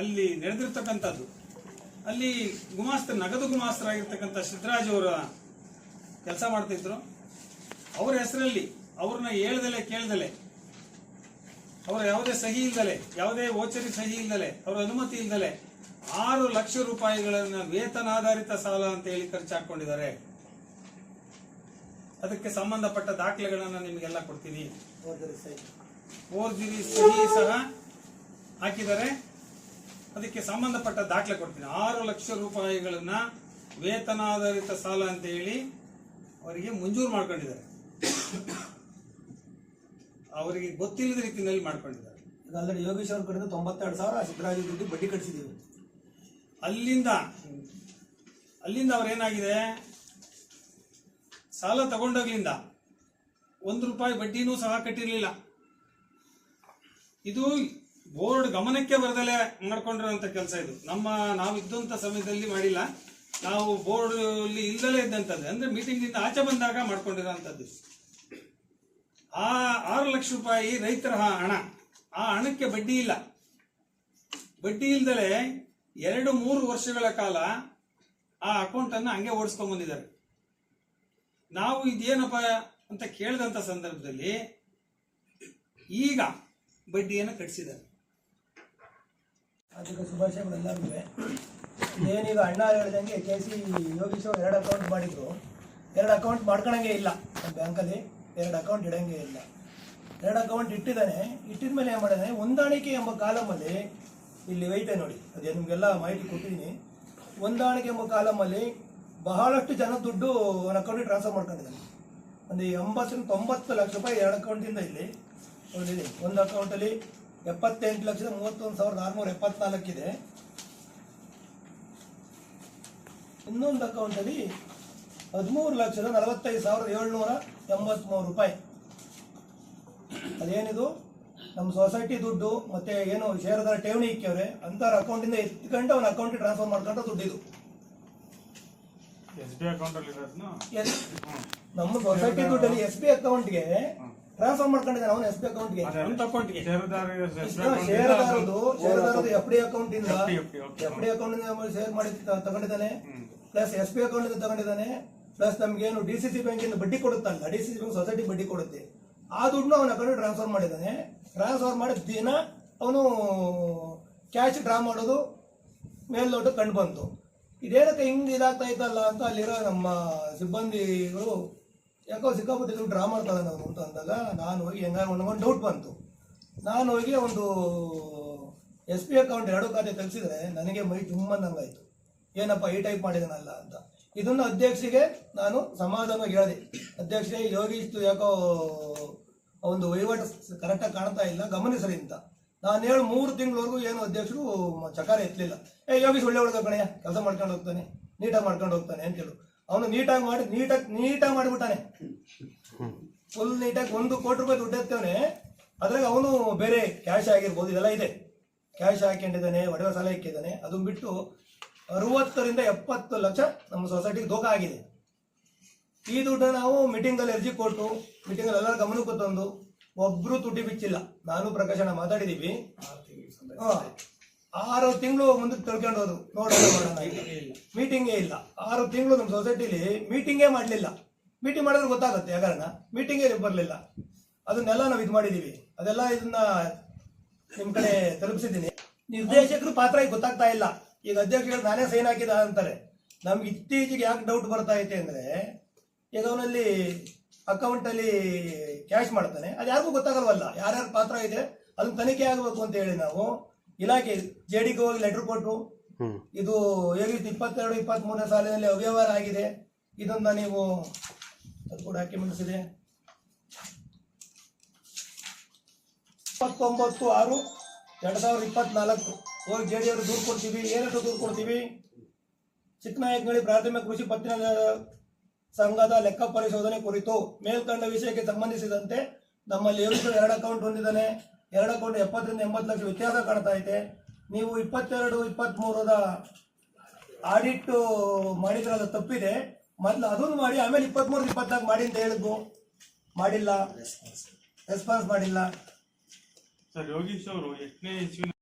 ಅಲ್ಲಿ ನಡೆದಿರ್ತಕ್ಕಂಥದ್ದು ಅಲ್ಲಿ ಗುಮಾಸ್ತ ನಗದು ಗುಮಾಸ್ತರಾಗಿರ್ತಕ್ಕಂಥ ಸಿದ್ದರಾಜ್ ಅವರ ಕೆಲಸ ಮಾಡ್ತಿದ್ರು. ಅವರ ಹೆಸರಲ್ಲಿ ಅವ್ರನ್ನ ಹೇಳ್ದಲೆ ಕೇಳ್ದಲೆ ಅವರ ಯಾವುದೇ ಸಹಿ ಇಲ್ದಲೆ ಯಾವುದೇ ಓಚರಿ ಸಹಿ ಇಲ್ದಲೆ ಅವರ ಅನುಮತಿ ಇಲ್ದಲೆ ಆರು ಲಕ್ಷ ರೂಪಾಯಿಗಳನ್ನ ವೇತನಾಧಾರಿತ ಸಾಲ ಅಂತ ಹೇಳಿ ಖರ್ಚು ಹಾಕೊಂಡಿದ್ದಾರೆ. ಅದಕ್ಕೆ ಸಂಬಂಧಪಟ್ಟ ದಾಖಲೆಗಳನ್ನ ನಿಮಗೆಲ್ಲ ಕೊಡ್ತೀನಿ. ಓದಿರಿ ಸಹಿ ಸಹ ಹಾಕಿದ್ದಾರೆ. ಅದಕ್ಕೆ ಸಂಬಂಧಪಟ್ಟ ದಾಖಲೆ ಕೊಡ್ತೀನಿ. ಆರು ಲಕ್ಷ ರೂಪಾಯಿಗಳನ್ನ ವೇತನಾಧಾರಿತ ಸಾಲ ಅಂತ ಹೇಳಿ ಅವರಿಗೆ ಮಂಜೂರು ಮಾಡ್ಕೊಂಡಿದ್ದಾರೆ. ಅವರಿಗೆ ಗೊತ್ತಿಲ್ಲದ ರೀತಿಯಲ್ಲಿ ಮಾಡ್ಕೊಂಡಿದ್ದಾರೆ. ಈಗ ಆಲ್ರೆಡಿ ಯೋಗೇಶ್ ಅವ್ರ ಕಡೆಯಿಂದ ತೊಂಬತ್ತೆರಡು ಸಾವಿರ ಸಿದ್ದರಾಜು ದುಡ್ಡು ಬಡ್ಡಿ ಕಟ್ಟಿಸಿದ್ದೀವಿ ಅಲ್ಲಿಂದ ಅಲ್ಲಿಂದ ಅವ್ರೇನಾಗಿದೆ ಸಾಲ ತಗೊಂಡೋಗ್ಲಿಂದ ಒಂದು ರೂಪಾಯಿ ಬಡ್ಡಿನೂ ಸಹ ಕಟ್ಟಿರಲಿಲ್ಲ. ಇದು ಬೋರ್ಡ್ ಗಮನಕ್ಕೆ ಬರದಲ್ಲೇ ಮಾಡ್ಕೊಂಡಿರುವಂತ ಕೆಲಸ ಇದು. ನಮ್ಮ ನಾವು ಇದ್ದಂತ ಸಮಯದಲ್ಲಿ ಮಾಡಿಲ್ಲ. ನಾವು ಬೋರ್ಡ್ ಅಲ್ಲಿ ಇಲ್ಲದಲೇ ಇದ್ದಂಥದ್ದು ಅಂದ್ರೆ ಮೀಟಿಂಗ್ ಇಂದ ಆಚೆ ಬಂದಾಗ ಮಾಡ್ಕೊಂಡಿರೋಂಥದ್ದು ಆ ಆರು ಲಕ್ಷ ರೂಪಾಯಿ ರೈತರ ಹಣ ಆ ಹಣಕ್ಕೆ ಬಡ್ಡಿ ಇಲ್ಲ. ಬಡ್ಡಿ ಇಲ್ದಲೆ ಎರಡು ಮೂರು ವರ್ಷಗಳ ಕಾಲ ಆ ಅಕೌಂಟ್ ಅನ್ನ ಹಂಗೆ ಓಡಿಸ್ಕೊಂಡ್ ಬಂದಿದ್ದಾರೆ. ನಾವು ಇದೇನಪ್ಪ ಅಂತ ಕೇಳಿದಂತ ಸಂದರ್ಭದಲ್ಲಿ ಈಗ ಬಡ್ಡಿಯನ್ನು ಕಟ್ಟಿಸಿದ್ದಾರೆ ಅದಕ್ಕೆ ಶುಭಾಶಯಗಳು ಇವೆ ಏನೀಗ ಅಣ್ಣ ಹೇಳಿದಂಗೆ ಕೆ ಸಿ ಯೋಗೀಶ್ ಎರಡು ಅಕೌಂಟ್ ಮಾಡಿದ್ರು. ಎರಡು ಅಕೌಂಟ್ ಮಾಡ್ಕೊಳಂಗೆ ಇಲ್ಲ ನಮ್ಮ ಬ್ಯಾಂಕಲ್ಲಿ ಎರಡು ಅಕೌಂಟ್ ಇಡಂಗೆ ಇಲ್ಲ. ಎರಡು ಅಕೌಂಟ್ ಇಟ್ಟಿದ್ದಾನೆ ಇಟ್ಟಿದ ಮೇಲೆ ಏನು ಮಾಡಿದಾನೆ ಹೊಂದಾಣಿಕೆ ಎಂಬ ಕಾಲಮಲ್ಲಿ ಇಲ್ಲಿ ಐತೆ ನೋಡಿ. ಅದೇ ನಿಮಗೆಲ್ಲ ಮಾಹಿತಿ ಕೊಟ್ಟಿದ್ದೀನಿ ಹೊಂದಾಣಿಕೆ ಎಂಬ ಕಾಲಮಲ್ಲಿ ಬಹಳಷ್ಟು ಜನ ದುಡ್ಡು ಒಂದು ಅಕೌಂಟಿಗೆ ಟ್ರಾನ್ಸ್ಫರ್ ಮಾಡ್ಕೊಂಡಿದ್ದಾನೆ ಒಂದು ಎಂಬತ್ತರಿಂದ ತೊಂಬತ್ತು ಲಕ್ಷ ರೂಪಾಯಿ ಎರಡು ಅಕೌಂಟಿಂದ ಇಲ್ಲಿ ಒಂದು ಅಕೌಂಟಲ್ಲಿ ಎಪ್ಪತ್ತೆಂಟು ಲಕ್ಷದ ಮೂವತ್ತೊಂದು ಸಾವಿರದ ಆರುನೂರ ಎಪ್ಪತ್ನಾಲ್ಕಿದೆ. ಇನ್ನೊಂದು ಅಕೌಂಟಲ್ಲಿ ಹದಿಮೂರು ಲಕ್ಷದ ನಲವತ್ತೈದು ಸಾವಿರದ ಏಳ್ನೂರ ಎಂಬತ್ಮೂರು ರೂಪಾಯಿ. ಅದೇನಿದು? ನಮ್ಮ ಸೊಸೈಟಿ ದುಡ್ಡು ಮತ್ತೆ ಏನು ಷೇರುದಾರ ಠೇವಣಿ ಇಕ್ಕವ್ರೆ ಅಂಥವ್ರ ಅಕೌಂಟಿಂದ ಎತ್ಕೊಂಡು ಅವನ ಅಕೌಂಟಿಗೆ ಟ್ರಾನ್ಸ್ಫರ್ ಮಾಡ್ಕೊಂಡ್ರೆ ದುಡ್ಡಿದು. ಎಸ್ ಬಿ ನಮ್ಮ ಸೊಸೈಟಿ ದುಡ್ಡಲ್ಲಿ ಎಸ್ ಬಿ ಅಕೌಂಟ್ಗೆ ಟ್ರಾನ್ಸ್ಫರ್ ಮಾಡ್ಕೊಂಡಿದ್ದಾನೆ ಅವನ ಎಸ್ ಬಿ ಅಕೌಂಟ್ಗೆ ಶೇರ್ದಾರದು ಎಫ್ ಡಿ ಅಕೌಂಟ್ ಇಂದ. ಎಫ್ ಡಿ ಅಕೌಂಟ್ ಇಂದ ಶೇರ್ ಮಾಡಿ ತಗೊಂಡಿದ್ದಾನೆ. ಪ್ಲಸ್ ಎಸ್ ಬಿ ಅಕೌಂಟ್ ಇಂದ ತಗೊಂಡಿದ್ದಾನೆ. ಪ್ಲಸ್ ನಮ್ಗೇನು ಡಿ ಸಿ ಸಿ ಬ್ಯಾಂಕ್ ಇಂದ ಬಡ್ಡಿ ಕೊಡುತ್ತಲ್ಲ D C C bank society ಬಡ್ಡಿ ಕೊಡುತ್ತೆ. ಆ ದುಡ್ಡು ಅವನ ಅಕೌಂಟ್ ಟ್ರಾನ್ಸ್ಫರ್ ಮಾಡಿದ್ದಾನೆ. ಟ್ರಾನ್ಸ್ಫರ್ ಮಾಡಿದ ದಿನ ಅವನು ಕ್ಯಾಶ್ ಡ್ರಾ ಮಾಡೋದು ಮೇಲ್ನೋಟ ಕಂಡು ಬಂತು. ಇದೇನಕ್ಕೆ ಹಿಂಗ್ ಇದಾಗ್ತಾ ಇತ್ತಲ್ಲ ಅಂತ ಅಲ್ಲಿರೋ ನಮ್ಮ ಸಿಬ್ಬಂದಿಗಳು ಯಾಕೋ ಸಿಕ್ಕಾಪಟ್ಟೆ ದುಡ್ಡು ಡ್ರಾ ಮಾಡ್ತಾಳೆ ನಾನು ಅಂತ ಅಂದಾಗ ನಾನು ಹೋಗಿ ಹೆಂಗ ಒಂದು ಡೌಟ್ ಬಂತು. ನಾನು ಹೋಗಿ ಒಂದು ಎಸ್ ಪಿ ಅಕೌಂಟ್ ಎರಡು ಖಾತೆ ತೆಗೆಸಿದ್ರೆ ನನಗೆ ಮೈ ತುಂಬಂದಂಗಾಯಿತು. ಏನಪ್ಪ ಈ ಟೈಪ್ ಮಾಡಿದನಲ್ಲ ಅಂತ. ಇದನ್ನು ಅಧ್ಯಕ್ಷರಿಗೆ ನಾನು ಸಮಾಧಾನವಾಗಿ ಹೇಳಿದೆ. ಅಧ್ಯಕ್ಷರೇ ಯೋಗೀಶ್ ಯಾಕೋ ಒಂದು ವಹಿವಾಟು ಕರೆಕ್ಟಾಗಿ ಕಾಣ್ತಾ ಇಲ್ಲ ಗಮನಿಸಲಿ ಅಂತ. ನಾನು ಹೇಳಿ ಮೂರು ತಿಂಗಳವರೆಗೂ ಏನು ಅಧ್ಯಕ್ಷರು ಚಕಾರ ಎತ್ತಲಿಲ್ಲ. ಏ ಯೋಗೀಶ್, ಒಳ್ಳೆ ಹುಡುಗ ಕಣಯ್ಯ. ಕೆಲಸ ಮಾಡ್ಕೊಂಡು ಹೋಗ್ತಾನೆ. ನೀಟಾಗಿ ಮಾಡ್ಕೊಂಡು ಹೋಗ್ತಾನೆ ಅಂತ ಹೇಳು. ಅವನು ನೀಟಾಗಿ ಮಾಡಿ ನೀಟಾಗಿ ನೀಟಾಗಿ ಮಾಡಿಬಿಟ್ಟಾನೆ. ಫುಲ್ ನೀಟಾಗಿ ಒಂದು ಕೋಟಿ ರೂಪಾಯಿ ದುಡ್ಡು ಎತ್ತವನೆ. ಅದ್ರಾಗ ಅವನು ಬೇರೆ ಕ್ಯಾಶ್ ಆಗಿರ್ಬೋದು ಇದೆಲ್ಲ ಇದೆ. ಕ್ಯಾಶ್ ಹಾಕೊಂಡಿದ್ದಾನೆ ಒಡವೆ ಸಾಲ ಇಕ್ಕಿದ್ದಾನೆ. ಅದನ್ನ ಬಿಟ್ಟು ಅರವತ್ತರಿಂದ ಎಪ್ಪತ್ತು ಲಕ್ಷ ನಮ್ಮ ಸೊಸೈಟಿಗೆ ದೋಖ ಆಗಿದೆ. ಈ ದುಡ್ಡು ನಾವು ಮೀಟಿಂಗ್ ಅಲ್ಲಿ ಅರ್ಜಿ ಕೊಟ್ಟು ಮೀಟಿಂಗ್ ಅಲ್ಲಿ ಎಲ್ಲರ ಗಮನಕ್ಕೂ ತಂದು ಒಬ್ರು ತುಟಿ ಬಿಚ್ಚಿಲ್ಲ. ನಾನು ಪ್ರಕಾಶನ ಮಾತಾಡಿದೀವಿ. ಆರು ತಿಂಗಳು ಮುಂದಕ್ಕೆ ತೊಳ್ಕೊಂಡು ಹೋದ್ರು ನೋಡೋಣ ಮೀಟಿಂಗೇ ಇಲ್ಲ. ಆರು ತಿಂಗಳು ನಮ್ಮ ಸೊಸೈಟಿಲಿ ಮೀಟಿಂಗೇ ಮಾಡಲಿಲ್ಲ. ಮೀಟಿಂಗ್ ಮಾಡಿದ್ರೆ ಗೊತ್ತಾಗುತ್ತೆ ಯಾಕಾರಣ ಮೀಟಿಂಗೇ ಬರಲಿಲ್ಲ. ಅದನ್ನೆಲ್ಲ ನಾವು ಇದು ಮಾಡಿದ್ದೀವಿ ಅದೆಲ್ಲ ಇದನ್ನ ನಿಮ್ಮ ಕಡೆ ತಲುಪಿಸಿದ್ದೀನಿ. ನಿರ್ದೇಶಕರು ಪಾತ್ರ ಗೊತ್ತಾಗ್ತಾ ಇಲ್ಲ. ಈಗ ಅಧ್ಯಕ್ಷರು ನಾನೇ ಸೈನ್ ಹಾಕಿದ ಅಂತಾರೆ. ನಮ್ಗೆ ಇತ್ತೀಚೆಗೆ ಯಾಕೆ ಡೌಟ್ ಬರ್ತಾ ಐತೆ ಅಂದರೆ, ಈಗ ಅವನಲ್ಲಿ ಅಕೌಂಟಲ್ಲಿ ಕ್ಯಾಶ್ ಮಾಡ್ತಾನೆ. ಅದು ಯಾರಿಗೂ ಗೊತ್ತಾಗಲ್ವಲ್ಲ. ಯಾರ್ಯಾರು ಪಾತ್ರ ಇದೆ ಅದನ್ನ ತನಿಖೆ ಆಗಬೇಕು ಅಂತ ಹೇಳಿ ನಾವು ಇಲಾಖೆ ಜೆಡಿಗೆ ಹೋಗಿ ಲೆಟರ್ ಕೊಟ್ಟು ಇದು ಹೇಗಿತ್ತು ಇಪ್ಪತ್ತೆರಡು ಇಪ್ಪತ್ತ್ ಮೂರನೇ ಸಾಲಿನಲ್ಲಿ ಅವ್ಯವಹಾರ ಆಗಿದೆ. ಇದನ್ನ ನೀವು ಕೂಡ ಡಾಕ್ಯುಮೆಂಟ್ಸ್ ಇದೆ. ಇಪ್ಪತ್ತೊಂಬತ್ತು ಆರು ಎರಡ್ ಸಾವಿರದ ಇಪ್ಪತ್ನಾಲ್ಕು. ಹೋಗಿ ಜೆ ಡಿ ಅವರು ದೂರು ಕೊಡ್ತೀವಿ ಏನಷ್ಟು ದೂರು ಕೊಡ್ತೀವಿ. ಚಿಕ್ಕನಾಯಕನಹಳ್ಳಿ ಪ್ರಾಥಮಿಕ ಕೃಷಿ ಪತ್ತಿನ ಸಂಘದ ಲೆಕ್ಕ ಪರಿಶೋಧನೆ ಕುರಿತು ಮೇಲ್ಕಂಡ ವಿಷಯಕ್ಕೆ ಸಂಬಂಧಿಸಿದಂತೆ ನಮ್ಮಲ್ಲಿ ಎರಡು ಎರಡು ಅಕೌಂಟ್ ಹೊಂದಿದ್ದಾನೆ. ಎರಡು ಕೋಟಿ ಎಪ್ಪತ್ತರಿಂದ ಎಂಬತ್ತು ಲಕ್ಷ ವ್ಯತ್ಯಾಸ ಕಾಣ್ತಾ ಐತೆ. ನೀವು ಇಪ್ಪತ್ತೆರಡು ಇಪ್ಪತ್ತ್ಮೂರದ ಆಡಿಟ್ ಅದು ತಪ್ಪಿದೆ. ಮೊದಲು ಅದನ್ನು ಮಾಡಿ ಆಮೇಲೆ ಇಪ್ಪತ್ತ್ಮೂರು ಇಪ್ಪತ್ನಾಲ್ಕು ಮಾಡಿ ಅಂತ ಹೇಳಿದ್ವು. ಮಾಡಿಲ್ಲ. ರೆಸ್ಪಾನ್ಸ್ ಮಾಡಿಲ್ಲ. ಸರ್ ಯೋಗೀಶ್ ಅವರು ಎಷ್ಟನೇ